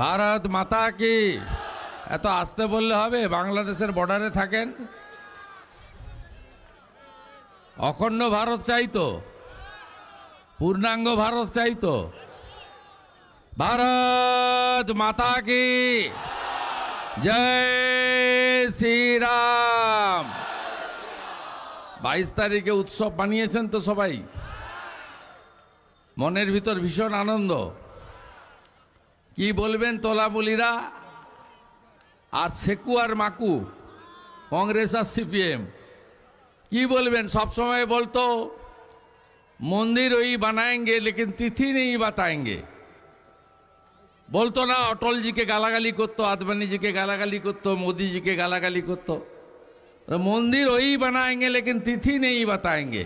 ভারত মাতা কি? এত আসতে বললে হবে, বাংলাদেশের বর্ডারে থাকেন? অখণ্ড ভারত চাইতো, পূর্ণাঙ্গ ভারত চাইতো। ভারত মাতা কি? জয় শ্রীরাম। বাইশ তারিখে উৎসব বানিয়েছেন তো সবাই। মনের ভিতর ভীষণ আনন্দ। কি বলবেন তোলাবলিরা? আর সেকু আর মাকু, কংগ্রেস আর সিপিএম, কি বলবেন? সব সময় বলতো, মন্দির ওই বানায়েঙ্গে, লেকিন তিথি নেই বাতায়েঙ্গে। বলতো না, অটলজিকে গালাগালি করতো, আদবানিজিকে গালাগালি করতো, মোদিজিকে গালাগালি করতো। মন্দির ওই বানায়েঙ্গে, লেকিন তিথি নেই বাতায়েঙ্গে।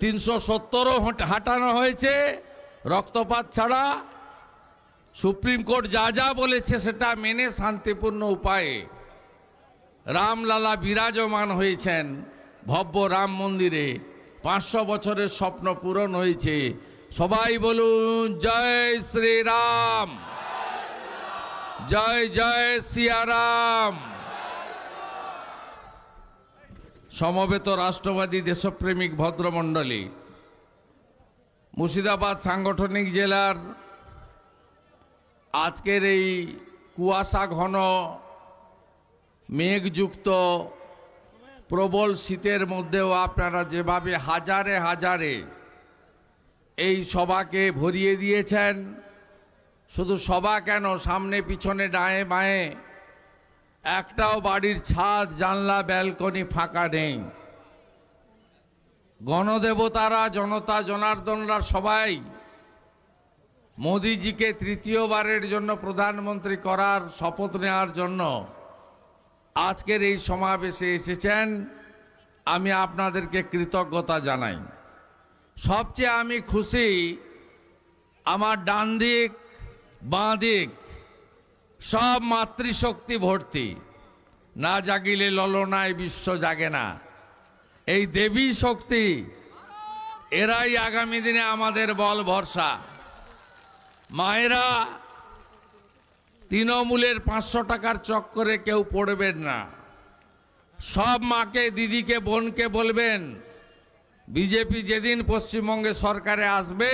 তিনশো সত্তরও হাঁটানো হয়েছে। রক্তপাত ছাড়া সুপ্রিম কোর্ট যা যা বলেছে সেটা মেনে শান্তিপূর্ণ উপায়ে রামলালা বিরাজমান হয়েছেন ভব্য রাম মন্দিরে। পাঁচশো বছরের স্বপ্ন পূরণ হয়েছে। সবাই বলুন জয় শ্রীরাম। জয় জয় সিয়ারাম। সমবেত রাষ্ট্রবাদী দেশপ্রেমিক ভদ্রমণ্ডলী। মুর্শিদাবাদ সাংগঠনিক জেলার আজকের এই কুয়াশা ঘন, মেঘযুক্ত, প্রবল শীতের মধ্যেও আপনারা যেভাবে হাজারে হাজারে এই সভাকে ভরিয়ে দিয়েছেন, শুধু সভা কেন, সামনে পিছনে ডায়ে বাঁয়ে একটাও বাড়ির ছাদ, জানলা, ব্যালকনি ফাঁকা নেই। গণদেবতারা, জনতা, জনার্দনরা সবাই মোদিজিকে তৃতীয়বারের জন্য প্রধানমন্ত্রী করার শপথ নেওয়ার জন্য আজকের এই সমাবেশে এসেছেন। আমি আপনাদেরকে কৃতজ্ঞতা জানাই। সবচেয়ে আমি খুশি আমার ডান দিক, বাঁ দিক, সব মাতৃশক্তি ভর্তি। না জাগিলে ললনায় বিশ্ব জাগে না। এই দেবী শক্তি, এরাই আগামী দিনে আমাদের বল ভরসা। মায়েরা, তৃণমূলের পাঁচশো টাকার চক্করে কেউ পড়বেন না। সব মাকে, দিদিকে, বোনকে বলবেন, বিজেপি যেদিন পশ্চিমবঙ্গে সরকারে আসবে,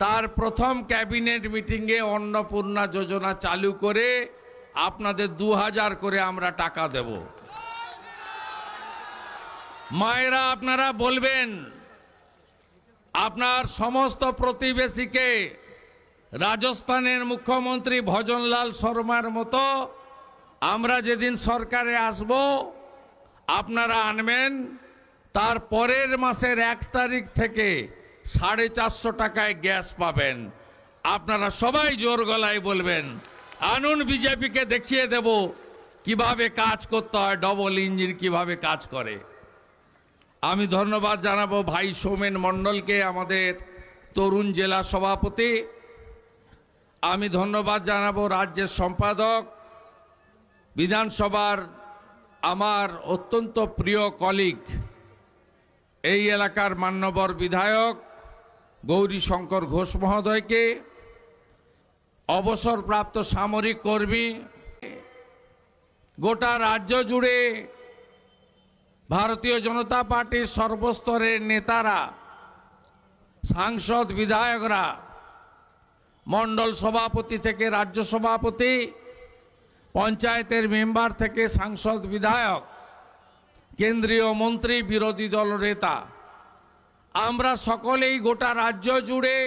তার প্রথম ক্যাবিনেট মিটিংয়ে অন্নপূর্ণা যোজনা চালু করে আপনাদের দু হাজার করে আমরা টাকা দেব। মায়েরা, আপনারা বলবেন, আপনার সমস্ত প্রতিবেশীকে রাজস্থানের মুখ্যমন্ত্রী ভজনলাল শর্মার মতো আমরা যেদিন সরকারে আসব, আপনারা আনবেন। তার পরের মাসের এক তারিখ থেকে সাড়ে চারশো টাকায় গ্যাস পাবেন। আপনারা সবাই জোর গলায় বলবেন, আনুন বিজেপিকে দেখিয়ে দেব কীভাবে কাজ করতে হয় ডবল ইঞ্জিন কীভাবে কাজ করে। আমি ধন্যবাদ জানাব ভাই সৌমেন মণ্ডলকে, আমাদের তরুণ জেলা সভাপতি। আমি ধন্যবাদ জানাব রাজ্যের সম্পাদক, বিধানসভার আমার অত্যন্ত প্রিয় কলিগ এই এলাকার মান্যবর বিধায়ক গৌরী শঙ্কর ঘোষ মহোদয়কে, অবসরপ্রাপ্ত সামরিক কর্মী, গোটা রাজ্য জুড়ে ভারতীয় জনতা পার্টির সর্বস্তরের নেতারা, সাংসদ, বিধায়করা, মণ্ডল সভাপতি থেকে রাজ্য সভাপতি, পঞ্চায়েতের মেম্বার থেকে সাংসদ, বিধায়ক, কেন্দ্রীয় মন্ত্রী, বিরোধী দল নেতা। আমরা সকলেই গোটা রাজ্য জুড়ে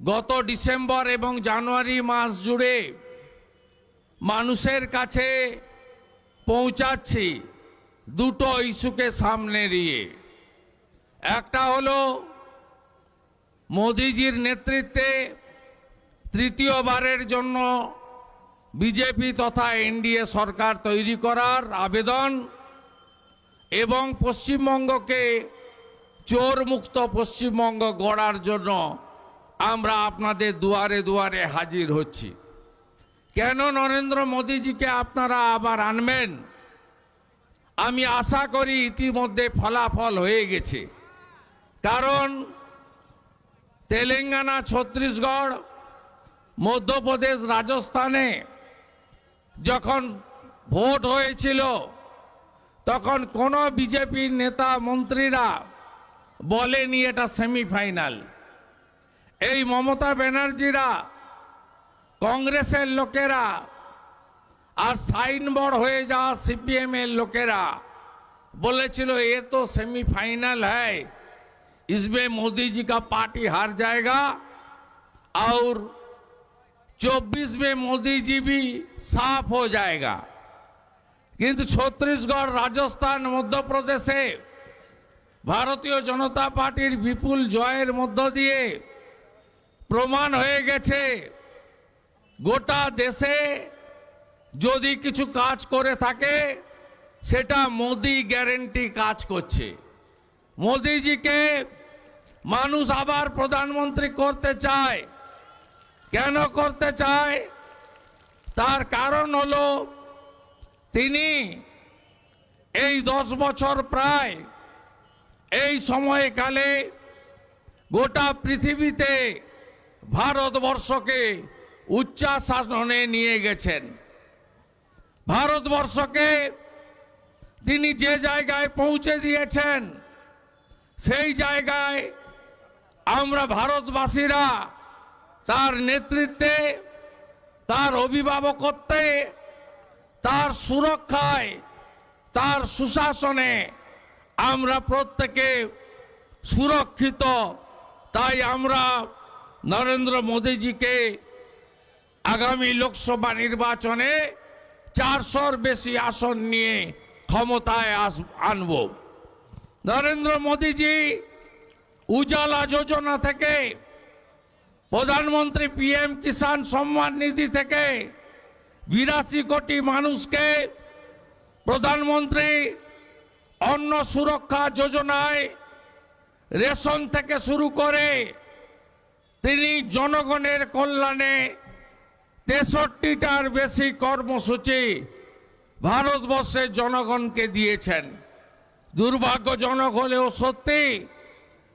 গত ডিসেম্বর এবং জানুয়ারি মাস জুড়ে মানুষের কাছে পৌঁছাচ্ছি দুটো ইস্যুকে সামনে দিয়ে। একটা হলো মোদিজির নেতৃত্বে তৃতীয়বারের জন্য বিজেপি তথা এনডিএ সরকার তৈরি করার আবেদন এবং পশ্চিমবঙ্গকে চোর মুক্ত পশ্চিমবঙ্গ গড়ার জন্য আমরা আপনাদের দুয়ারে দুয়ারে হাজির হচ্ছি। কেন নরেন্দ্র মোদীজিকে আপনারা আবার আনবেন? আমি আশা করি ইতিমধ্যে ফলাফল হয়ে গেছে। কারণ তেলেঙ্গানা, ছত্তিশগড়, মধ্যপ্রদেশ, রাজস্থানে যখন ভোট হয়েছিল, তখন কোন বিজেপির নেতা, মন্ত্রীরা বলেনি এটা সেমিফাইনাল। এই মমতা ব্যানার্জিরা কংগ্রেসের লোকেরা আর সাইনবোর্ড হয়ে যাওয়া সিপিএম এর লোকেরা বলেছিল ये तो सेमीफाइनल है इसमें मोदी जी का पार्टी हार जाएगा और 24 में मोदी जी भी साफ हो जाएगा কিন্তু ছত্তিশগড় রাজস্থান মধ্যপ্রদেশে ভারতীয় জনতা পার্টির বিপুল জয়ের মধ্য দিয়ে প্রমাণ হয়ে গেছে গোটা দেশে যদি কিছু কাজ করে থাকে, সেটা মোদি গ্যারেন্টি কাজ করছে। মোদিজিকে মানুষ আবার প্রধানমন্ত্রী করতে চায়। কেন করতে চায়? তার কারণ হলো, তিনি এই দশ বছর প্রায় এই সময়কালে গোটা পৃথিবীতে ভারতবর্ষকে উচ্চাশাসনে নিয়ে গেছেন। ভারতবর্ষকে তিনি যে জায়গায় পৌঁছে দিয়েছেন, সেই জায়গায় আমরা ভারতবাসীরা তার নেতৃত্বে, তার অভিভাবকত্বে, তার সুরক্ষায়, তার সুশাসনে আমরা প্রত্যেকে সুরক্ষিত। তাই আমরা নরেন্দ্র মোদীজিকে আগামী লোকসভা নির্বাচনে চারশোর বেশি আসন নিয়ে ক্ষমতায় আস, আনব। নরেন্দ্র মোদীজি উজালা যোজনা থেকে, প্রধানমন্ত্রী পিএম কিষাণ সম্মান নিধি থেকে বিরাশি কোটি মানুষকে প্রধানমন্ত্রী অন্ন সুরক্ষা যোজনায় রেশন থেকে শুরু করে তিনি জনগণের কল্যাণে তেষট্টিটার বেশি কর্মসূচি ভারতবর্ষের জনগণকে দিয়েছেন। দুর্ভাগ্যজনক হলেও সত্যি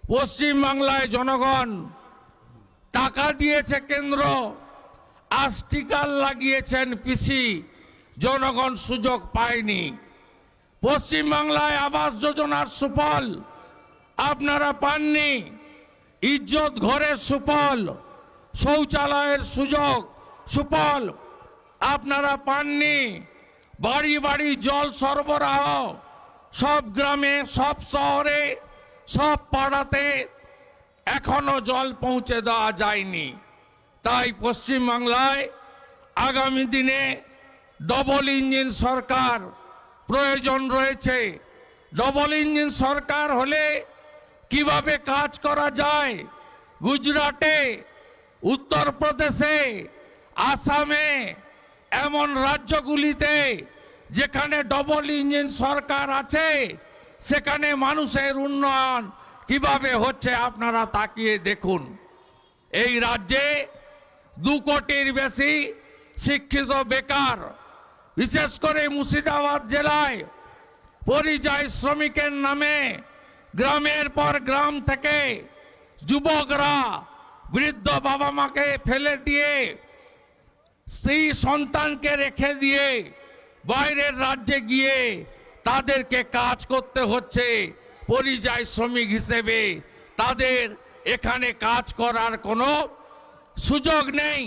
পশ্চিমবাংলায় জনগণ টাকা দিয়েছে কেন্দ্র আর লাগিয়েছেন পিসি, জনগণ সুযোগ পায়নি। পশ্চিমবাংলায় আবাস যোজনার সুফল আপনারা পাননি। ইজ্জত ঘরের সুফল, শৌচালয়ের সুযোগ সুফল, আপনারা পাননি। বাড়ি বাড়ি জল সরবরাহ, সব গ্রামে, সব শহরে, সব পাড়াতে এখনও জল পৌঁছে দেওয়া যায়নি। তাই পশ্চিমবাংলায় আগামী দিনে ডবল ইঞ্জিন সরকার প্রয়োজন রয়েছে। ডবল ইঞ্জিন সরকার হলে কীভাবে কাজ করা যায়? গুজরাটে, উত্তরপ্রদেশে আসামে এমন রাজ্যগুলিতে যেখানে ডবল ইঞ্জিন সরকার আছে, সেখানে মানুষের উন্নয়ন কীভাবে হচ্ছে আপনারা তাকিয়ে দেখুন। এই রাজ্যে দু কোটির বেশি শিক্ষিত বেকার, বিশেষ করে মুর্শিদাবাদ জেলায় পরিযায়ী শ্রমিকের নামে গ্রামের পর গ্রাম থেকে যুবকরা বৃদ্ধ বাবা মাকে ফেলে দিয়ে স্ত্রী সন্তানকে রেখে দিয়ে বাইরের রাজ্যে গিয়ে তাদেরকে কাজ করতে হচ্ছে পরিযায়ী শ্রমিক হিসেবে। তাদের এখানে কাজ করার কোনো সুযোগ নেই।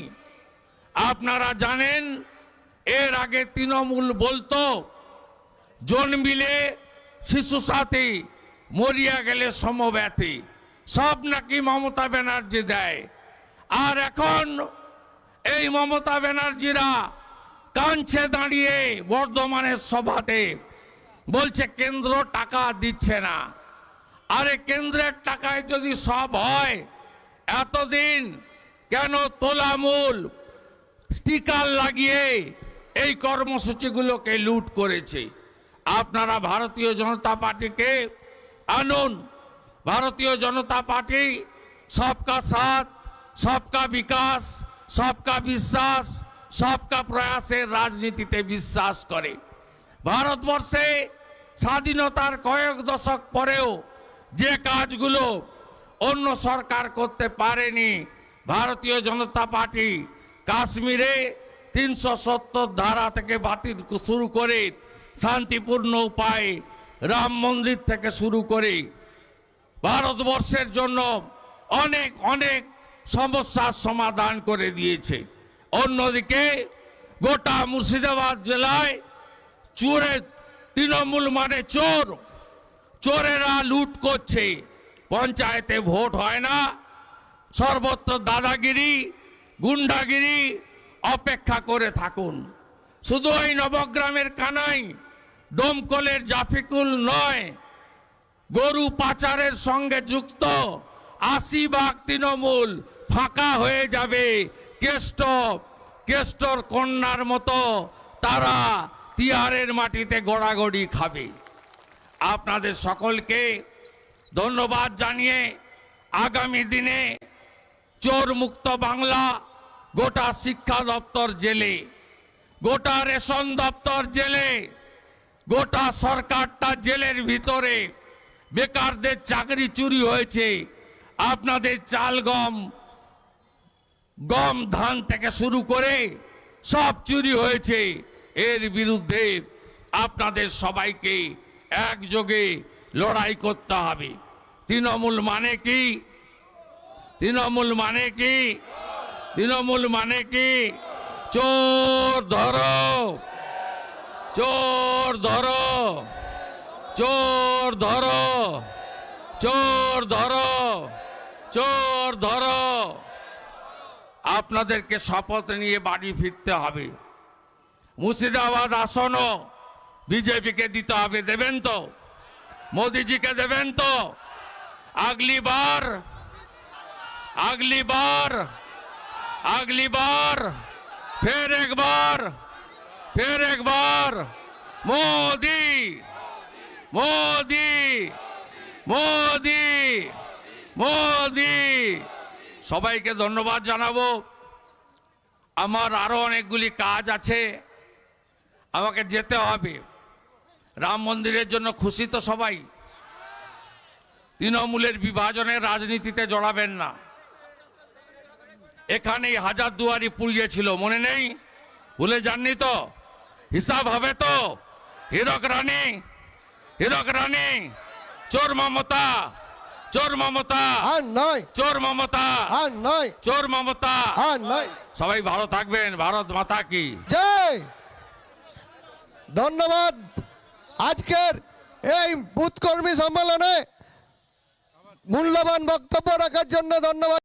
আপনারা জানেন, এর আগে তৃণমূল বলতো জন্মিলে শিশু সাথী, মরিয়া গেলে সমব্যাথী। সব নাকি মমতা ব্যানার্জি দেয়। আর এখন এই মমতা ব্যানার্জিরা কাঁদছে দাঁড়িয়ে বর্ধমানের সভাতে। বলছে, কেন্দ্র টাকা দিচ্ছে না। আরে, কেন্দ্রের টাকায় যদি সব হয়, এতদিন কেন তোলামূল স্টিকার লাগিয়ে এই কর্মসূচিগুলোকে লুট করেছে? আপনারা ভারতীয় জনতা পার্টিকে আনুন। ভারতীয় জনতা পার্টি সবকা সাথ, সবকা বিকাশ সবকা বিশ্বাস, সবকা প্রয়াসের রাজনীতিতে বিশ্বাস করে। ভারতবর্ষে স্বাধীনতার কয়েক দশক পরেও যে কাজগুলো অন্য সরকার করতে পারেনি, ভারতীয় জনতা পার্টি কাশ্মীরে তিনশো সত্তর ধারা থেকে বাতিল শুরু করে শান্তিপূর্ণ উপায়ে রাম মন্দির থেকে শুরু করে ভারতবর্ষের জন্য অনেক অনেক সমস্যার সমাধান করে দিয়েছে। অন্যদিকে গোটা মুর্শিদাবাদ জেলায় চোরের তৃণমূল মানে চোর, চোরেরা লুট করছে। পঞ্চায়েতে ভোট হয় না। সর্বত্র দাদাগিরি, গুন্ডাগিরি অপেক্ষা করে থাকুন। শুধু ওই নবগ্রামের কানাই ডোমকলের জাফিকুল নয়, গরু পাচারের সঙ্গে যুক্ত আশি ভাগ তৃণমূল ফাঁকা হয়ে যাবে। কেষ্ট, কেষ্টর কন্যার মতো তারা তিহারের মাটিতে গড়াগড়ি খাবে। আপনাদের সকলকে ধন্যবাদ জানিয়ে আগামী দিনে চোর মুক্ত বাংলা গোটা শিক্ষা দপ্তর জেলে, গোটা রেশন দপ্তর জেলে, গোটা সরকারটা জেলের ভিতরে বেকারদের চাকরি চুরি হয়েছে। আপনাদের চাল গম গম ধান থেকে শুরু করে সব চুরি হয়েছে। এর বিরুদ্ধে আপনাদের সবাইকে একযোগে লড়াই করতে হবে। তৃণমূল মানে কি? তৃণমূল মানে কি? তৃণমূল মানে কি? চোর ধরো। চোর ধরো। চোর ধরো। চোর ধরো। চোর ধরো। আপনাদেরকে শপথ নিয়ে বাড়ি ফিরতে হবে। মুর্শিদাবাদ আসনও বিজেপিকে দিতে হবে, দেবেন তো? মোদিজিকে দেবেন তো? আগলি বার আগলি বার আগলি বার ফের একবার ফের একবার, মোদি মোদি মোদি মোদি সবাইকে ধন্যবাদ জানাব। আমার আরও অনেকগুলি কাজ আছে। আমাকে যেতে হবে। রাম মন্দিরের জন্য খুশি তো সবাই। তৃণমূলের বিভাজনের রাজনীতিতে জড়াবেন না। এখানেই হাজার দুয়ারি পুড়িয়েছিল মনে নেই? ভুলে যাননি তো? হিসাব হবে তো? হীরক রানী হীরক রানী, চোর মমতা চোর মমতা। আর নয়। চোর মমতা। আর নয়। চোর মমতা। আর নয়। সবাই ভালো থাকবেন। ভারত মাতা কি? জয়। ধন্যবাদ। আজকের এই বুথ কর্মী সম্মেলনে মূল্যবান বক্তব্য রাখার জন্য ধন্যবাদ।